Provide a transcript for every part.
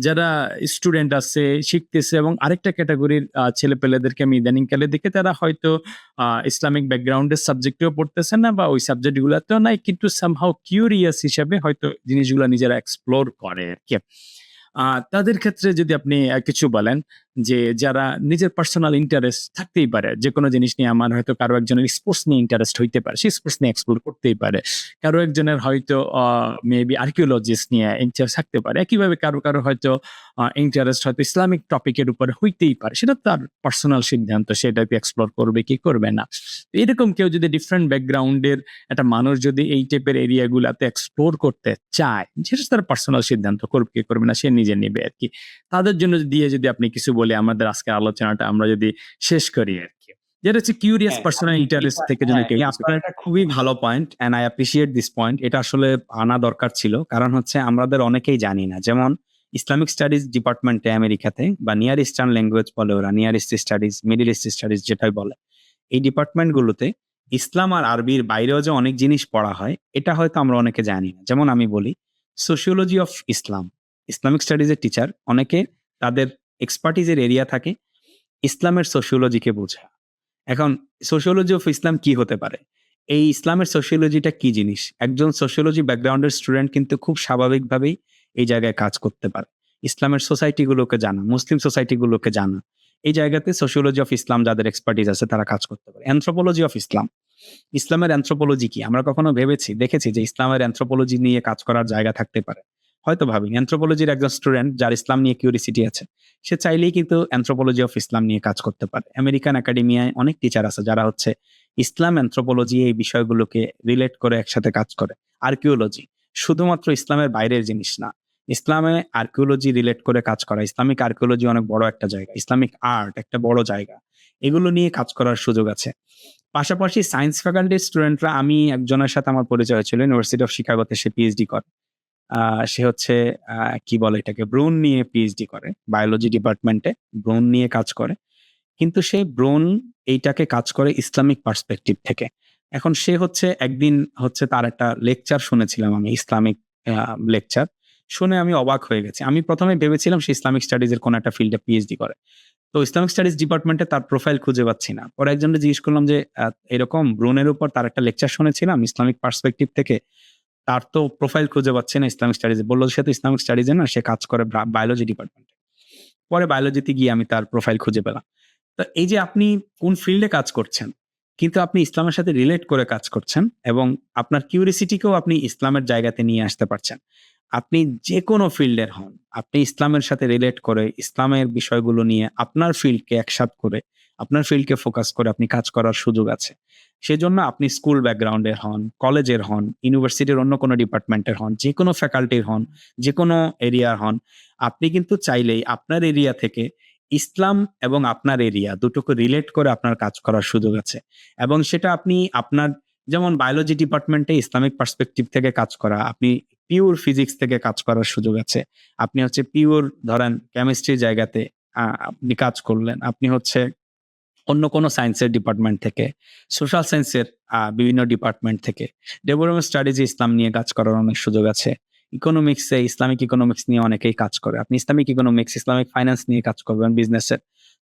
যারা স্টুডেন্ট আছে, শিখতেছে এবং আরেকটা ক্যাটাগরির ছেলে পেলেদেরকে আমি ইদানিংকালে দেখে তারা হয়তো ইসলামিক ব্যাকগ্রাউন্ডের সাবজেক্টেও পড়তেছে না বা ওই সাবজেক্টগুলোতেও নাই কিন্তু সামহাও কিউরিয়াস হিসাবে হয়তো জিনিসগুলো নিজেরা এক্সপ্লোর করে আর কি তাদের ক্ষেত্রে যদি আপনি কিছু বলেন যে যারা নিজের পার্সোনাল ইন্টারেস্ট থাকতেই পারে। যেকোনো জিনিস নিয়ে আমার হয়তো কারও একজনের স্পোর্টস নিয়ে ইন্টারেস্ট হইতে পারে। সে স্পোর্টস নিয়ে এক্সপ্লোর করতেই পারে। কারও একজনের হয়তো মেবি আর্কিওলজিস্ট নিয়ে ইন্টারেস্ট থাকতে পারে। একইভাবে কারও, কারও হয়তো ইন্টারেস্ট হয়তো ইসলামিক টপিক এর উপরে হইতেই পারে। সেটা তার পার্সোনাল সিদ্ধান্ত। সে এটাকে এক্সপ্লোর করবে কি করবে না। এরকম কেউ যদি ডিফারেন্ট ব্যাকগ্রাউন্ড এর একটা মানুষ যদি এই টাইপের এরিয়া গুলাতে এক্সপ্লোর করতে চায়, সেটা তার পার্সোনাল সিদ্ধান্ত করবে কি করবে না সে নিজে নিবে আরকি। তাদের জন্য দিয়ে যদি আপনি কিছু বলে আমাদের আজকের আলোচনাটা আমরা যদি শেষ করি আর কি যেটা হচ্ছে কিউরিয়াস পার্সোনাল ইন্টারেস্ট থেকে হ্যাঁ, কেউ আপনার একটা খুবই ভালো point and I appreciate this point. এটা আসলে আনা দরকার ছিল। কারণ হচ্ছে আমাদের অনেকেই জানি না। যেমন ইসলামিক স্টাডিজ ডিপার্টমেন্টে আমেরিকাতে বা নিয়ার ইস্টার্ন ল্যাঙ্গুয়েজ বলে ওরা, near east studies, middle east studies যেটাই বলে। এই ডিপার্টমেন্ট গুলোতে ইসলাম আর আরবির বাইরেও যে অনেক জিনিস পড়া হয়, এটা হয়তো আমরা অনেকে জানি না। যেমন আমি বলি sociology of Islam. Islamic studies এর টিচার অনেকে তাদের এক্সপার্টিজ এর এরিয়া থাকে ইসলামের সোশিওলজিকে বোঝা। এখন সোশিওলজি অফ ইসলাম কি হতে পারে? এই ইসলামের সোশিওলজিটা কি জিনিস? একজন সোশিওলজি ব্যাকগ্রাউন্ডের স্টুডেন্ট কিন্তু খুব স্বাভাবিকভাবেই এই জায়গায় কাজ করতে পারে। ইসলামের সোসাইটি গুলোকে জানা, মুসলিম সোসাইটি গুলোকে জানা। এই জায়গাতে সোশিওলজি অফ ইসলাম যাদের এক্সপার্টিজ আছে তারা কাজ করতে পারে। Anthropology of Islam. ইসলামের অ্যানথ্রোপোলজি কি? আমরা কখনো ভেবেছি, দেখেছি যে ইসলামের অ্যানথ্রোপোলজি নিয়ে কাজ করার জায়গা থাকতে পারে? হয়তো ভাবিনি। অ্যানথ্রোপোলজির একজন স্টুডেন্ট যার ইসলাম নিয়ে কিউরিসিটি আছে। সে চাইলেই কিন্তু অ্যানথ্রোপোলজি অফ ইসলাম নিয়ে কাজ করতে পারে। আমেরিকান একাডেমিয়ায় অনেক টিচার আছে যারা হচ্ছে ইসলাম অ্যানথ্রোপোলজি এই বিষয়গুলোকে রিলেট করে একসাথে কাজ করে। আর্কিওলজি শুধুমাত্র ইসলামের বাইরের জিনিস না। ইসলামে আর্কিওলজি রিলেট করে কাজ করা। ইসলামিক আর্কিওলজি অনেক বড় একটা জায়গা। ইসলামিক আর্ট একটা বড় জায়গা। এগুলো নিয়ে কাজ করার সুযোগ আছে। পাশাপাশি সায়েন্স ফ্যাকাল্টির স্টুডেন্টরা আমি একজনের সাথে আমার পরিচয় হয়েছিল ইউনিভার্সিটি অফ শিকাগোতে সে পিএইচডি করে। সে হচ্ছে কি বলে এটাকে ব্রোন নিয়ে পিএইচডি করে। বায়োলজি ডিপার্টমেন্টে ব্রোন নিয়ে কাজ করে। কিন্তু সে ব্রোন এইটাকে কাজ করে ইসলামিক পার্সপেক্টিভ থেকে। এখন সে হচ্ছে একদিন হচ্ছে তার একটা লেকচার শুনেছিলাম আমি, ইসলামিক লেকচার। শুনে আমি অবাক হয়ে গেছি। আমি প্রথমে ভেবেছিলাম সে ইসলামিক স্টাডিজ এর কোন একটা ফিল্ডে পিএইচডি করে। তো ইসলামিক স্টাডিজ ডিপার্টমেন্টে তার প্রোফাইল খুঁজে পাচ্ছি না। পরে একজনকে জিজ্ঞেস করলাম যে এরকম ব্রোনের উপর তার একটা লেকচার শুনেছিলাম ইসলামিক পার্সপেক্টিভ থেকে। তার তো প্রোফাইল খুঁজে পাচ্ছি না ইসলামিক স্টাডিজে। বলল সে তো ইসলামিক স্টাডিজে না, সে কাজ করে বায়োলজি ডিপার্টমেন্টে। পরে বায়োলজিতে গিয়ে আমি তার প্রোফাইল খুঁজে পেলাম। তো এই যে আপনি কোন ফিল্ডে কাজ করছেন, কিন্তু আপনি ইসলামের সাথে রিলেট করে কাজ করছেন এবং আপনার কিউরিসিটিকেও আপনি ইসলামের জায়গাতে নিয়ে আসতে পারছেন। আপনি যেকোনো ফিল্ডের হন, আপনি ইসলামের সাথে রিলেট করে ইসলামের বিষয়গুলো নিয়ে আপনার ফিল্ডকে একসাথ করে, আপনার ফিল্ডকে ফোকাস করে আপনি কাজ করার সুযোগ আছে। সেজন্য আপনি স্কুল ব্যাকগ্রাউন্ডের হন, কলেজের হন, ইউনিভার্সিটির অন্য কোনো ডিপার্টমেন্টের হন, যেকোনো ফ্যাকাল্টির হন, যেকোনো এরিয়ার হন, আপনি কিন্তু চাইলেই আপনার এরিয়া থেকে ইসলাম এবং আপনার এরিয়া দুটোকে রিলেট করে আপনার কাজ করার সুযোগ আছে। এবং সেটা আপনি আপনার যেমন বায়োলজি ডিপার্টমেন্টে ইসলামিক পার্সপেক্টিভ থেকে কাজ করা, আপনি পিওর ফিজিক্স থেকে কাজ করার সুযোগ আছে। আপনি হচ্ছে পিওর ধরেন কেমিস্ট্রির জায়গাতে আপনি কাজ করলেন। আপনি হচ্ছে অন্য কোনো সায়েন্সের ডিপার্টমেন্ট থেকে, সোশ্যাল সায়েন্সের বিভিন্ন ডিপার্টমেন্ট থেকে, ডেভেলপমেন্ট স্টাডিজ ইসলাম নিয়ে কাজ করার অনেক সুযোগ আছে। ইকোনমিক্সে ইসলামিক ইকোনমিক্স নিয়ে অনেকেই কাজ করে। আপনি ইসলামিক ইকোনমিক্স, ইসলামিক ফাইন্যান্স নিয়ে কাজ করবেন বিজনেসের।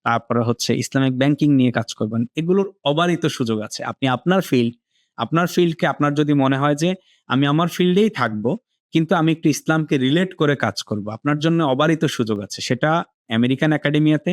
তারপরে হচ্ছে ইসলামিক ব্যাংকিং নিয়ে কাজ করবেন। এগুলোর অবারিত সুযোগ আছে। আপনি আপনার ফিল্ড, আপনার ফিল্ডকে আপনার যদি মনে হয় যে আমি আমার ফিল্ডেই থাকব, কিন্তু আমি একটু ইসলামকে রিলেট করে কাজ করব। আপনার জন্য অবারিত সুযোগ আছে। সেটা আমেরিকান একাডেমিয়াতে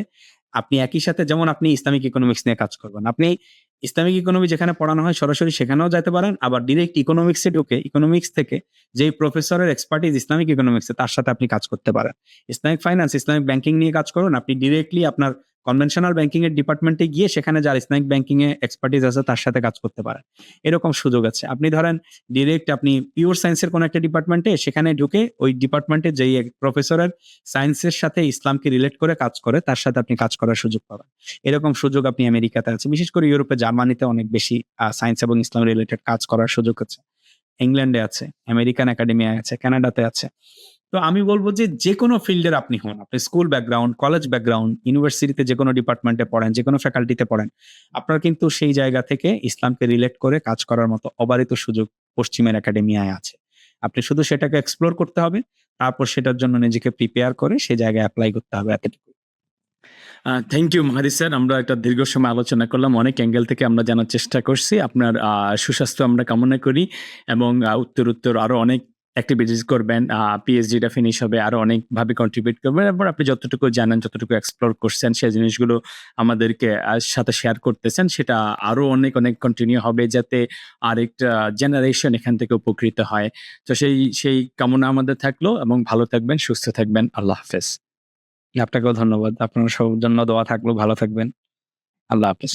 আপনি একই সাথে যেমন আপনি ইসলামিক ইকোনমিক্স নিয়ে কাজ করবেন। আপনি ইসলামিক ইকোনমি যেখানে পড়ানো হয় সরাসরি সেখানেও যেতে পারেন। আবার ডিরেক্ট ইকোনমিক্সে ঢুকে ইকোনমিক্স থেকে যেই প্রফেসরের এক্সপার্টিস ইসলামিক ইকোনমিক্সে তার সাথে আপনি কাজ করতে পারেন। ইসলামিক ফাইন্যান্স, ইসলামিক ব্যাংকিং নিয়ে কাজ করুন। আপনি ডিরেক্টলি আপনার কনভেনশনাল ব্যাংকিং এর ডিপার্টমেন্টে গিয়ে সেখানে যার ইসলামিক ব্যাংকিং এ এক্সপার্টিস আছে তার সাথে কাজ করতে পারেন। এরকম সুযোগ আছে। আপনি ধরেন ডিরেক্ট আপনি পিওর সায়েন্স এর কোনো একটা ডিপার্টমেন্টে সেখানে ঢুকে ওই ডিপার্টমেন্টে যেই প্রফেসরের সায়েন্সের সাথে ইসলামকে রিলেট করে কাজ করে তার সাথে আপনি কাজ করার সুযোগ পাবেন। এরকম সুযোগ আপনি আমেরিকাতে আছে। বিশেষ করে ইউরোপে জার্মানিতে অনেক বেশি সায়েন্স এবং ইসলাম রিলেটেড কাজ করার সুযোগ আছে। ইংল্যান্ডে আছে, আমেরিকান একাডেমি আছে, কানাডাতে আছে। তো আমি বলব যে যেকোনো ফিল্ডের আপনি হন, আপনি স্কুল ব্যাকগ্রাউন্ড, কলেজ ব্যাকগ্রাউন্ড, ইউনিভার্সিটিতে যেকোনো ডিপার্টমেন্টে পড়েন, যেকোনো ফ্যাকাল্টিতে পড়েন, আপনার কিন্তু সেই জায়গা থেকে ইসলামকে রিলেট করে কাজ করার মতো অবারিত সুযোগ পশ্চিমের একাডেমিয়ায় আছে। আপনি শুধু সেটাকে এক্সপ্লোর করতে হবে। তারপর সেটার জন্য নিজেকে প্রিপেয়ার করে সে জায়গায় অ্যাপ্লাই করতে হবে এতটুকু থ্যাংক ইউ মাহাদি স্যার আমরা একটা দীর্ঘ সময় আলোচনা করলাম অনেক অ্যাঙ্গেল থেকে আমরা জানার চেষ্টা করছি আপনার সুস্বাস্থ্য আমরা কামনা করি এবং উত্তর উত্তর আরও অনেক অ্যাক্টিভিটিস করবেন পিএইচডিটা ফিনিশ হবে, আরও অনেকভাবে কন্ট্রিবিউট করবেন এবং আপনি যতটুকু জানেন, যতটুকু এক্সপ্লোর করছেন, সেই জিনিসগুলো আমাদেরকে সাথে শেয়ার করতেছেন, সেটা আরও অনেক অনেক কন্টিনিউ হবে যাতে আরেকটা জেনারেশন এখান থেকে উপকৃত হয়। তো সেই সেই কামনা আমাদের থাকল এবং ভালো থাকবেন, সুস্থ থাকবেন, আল্লাহ হাফেজ। আপনাকেও ধন্যবাদ, আপনার সবার জন্য দোয়া থাকল, ভালো থাকবেন, আল্লাহ হাফেজ।